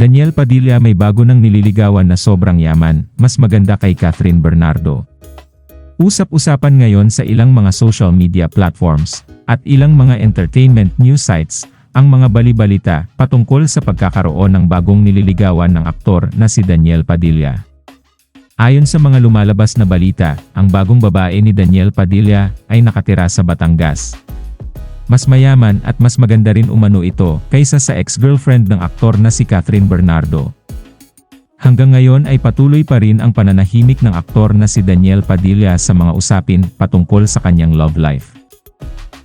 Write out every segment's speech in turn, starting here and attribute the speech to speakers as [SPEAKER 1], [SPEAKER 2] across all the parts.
[SPEAKER 1] Daniel Padilla may bago ng nililigawan na sobrang yaman, mas maganda kay Catherine Bernardo. Usap-usapan ngayon sa ilang mga social media platforms at ilang mga entertainment news sites ang mga balibalita patungkol sa pagkakaroon ng bagong nililigawan ng aktor na si Daniel Padilla. Ayon sa mga lumalabas na balita, ang bagong babae ni Daniel Padilla ay nakatira sa Batangas. Mas mayaman at mas maganda rin umano ito kaysa sa ex-girlfriend ng aktor na si Catherine Bernardo. Hanggang ngayon ay patuloy pa rin ang pananahimik ng aktor na si Daniel Padilla sa mga usapin patungkol sa kanyang love life.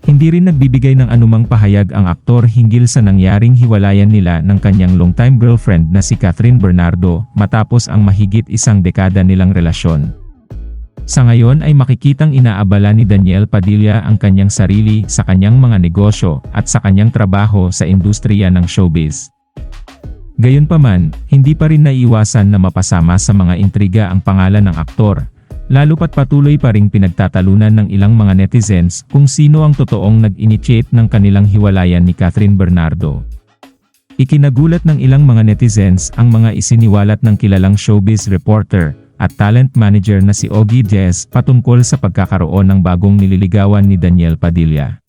[SPEAKER 1] Hindi rin nagbibigay ng anumang pahayag ang aktor hinggil sa nangyaring hiwalayan nila ng kanyang longtime girlfriend na si Catherine Bernardo matapos ang mahigit isang dekada nilang relasyon. Sa ngayon ay makikitang inaabala ni Daniel Padilla ang kanyang sarili sa kanyang mga negosyo at sa kanyang trabaho sa industriya ng showbiz. Gayunpaman, hindi pa rin naiwasan na mapasama sa mga intriga ang pangalan ng aktor, lalo pat patuloy pa ring pinagtatalunan ng ilang mga netizens kung sino ang totoong nag-initiate ng kanilang hiwalayan ni Catherine Bernardo. Ikinagulat ng ilang mga netizens ang mga isiniwalat ng kilalang showbiz reporter at talent manager na si Ogie Diaz patungkol sa pagkakaroon ng bagong nililigawan ni Daniel Padilla.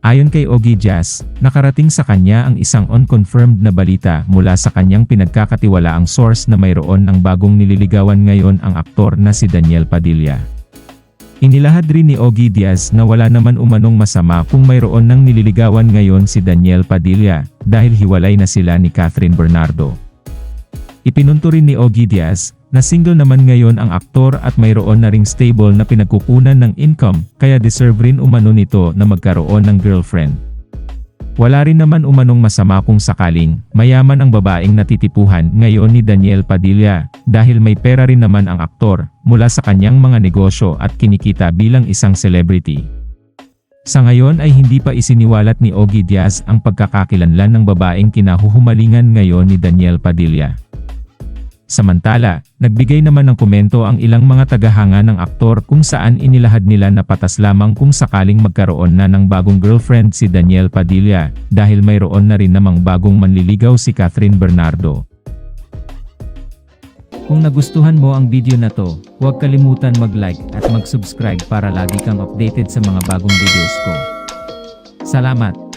[SPEAKER 1] Ayon kay Ogie Diaz, nakarating sa kanya ang isang unconfirmed na balita mula sa kanyang pinagkakatiwalaang source na mayroon ng bagong nililigawan ngayon ang aktor na si Daniel Padilla. Inilahad rin ni Ogie Diaz na wala naman umanong masama kung mayroon ng nililigawan ngayon si Daniel Padilla dahil hiwalay na sila ni Catherine Bernardo. Ipinunto rin ni Ogie Diaz na single naman ngayon ang aktor at mayroon na ring stable na pinagkukunan ng income kaya deserve rin umano nito na magkaroon ng girlfriend. Wala rin naman umanong masama kung sakaling mayaman ang babaeng natitipuhan ngayon ni Daniel Padilla dahil may pera rin naman ang aktor mula sa kanyang mga negosyo at kinikita bilang isang celebrity. Sa ngayon ay hindi pa isiniwalat ni Ogie Diaz ang pagkakakilanlan ng babaeng kinahuhumalingan ngayon ni Daniel Padilla. Samantala, nagbigay naman ng komento ang ilang mga tagahanga ng aktor kung saan inilahad nila na patas lamang kung sakaling magkaroon na ng bagong girlfriend si Daniel Padilla, dahil mayroon na rin namang bagong manliligaw si Catherine Bernardo. Kung nagustuhan mo ang video na to, huwag kalimutan mag-like at mag-subscribe para lagi kang updated sa mga bagong videos ko. Salamat!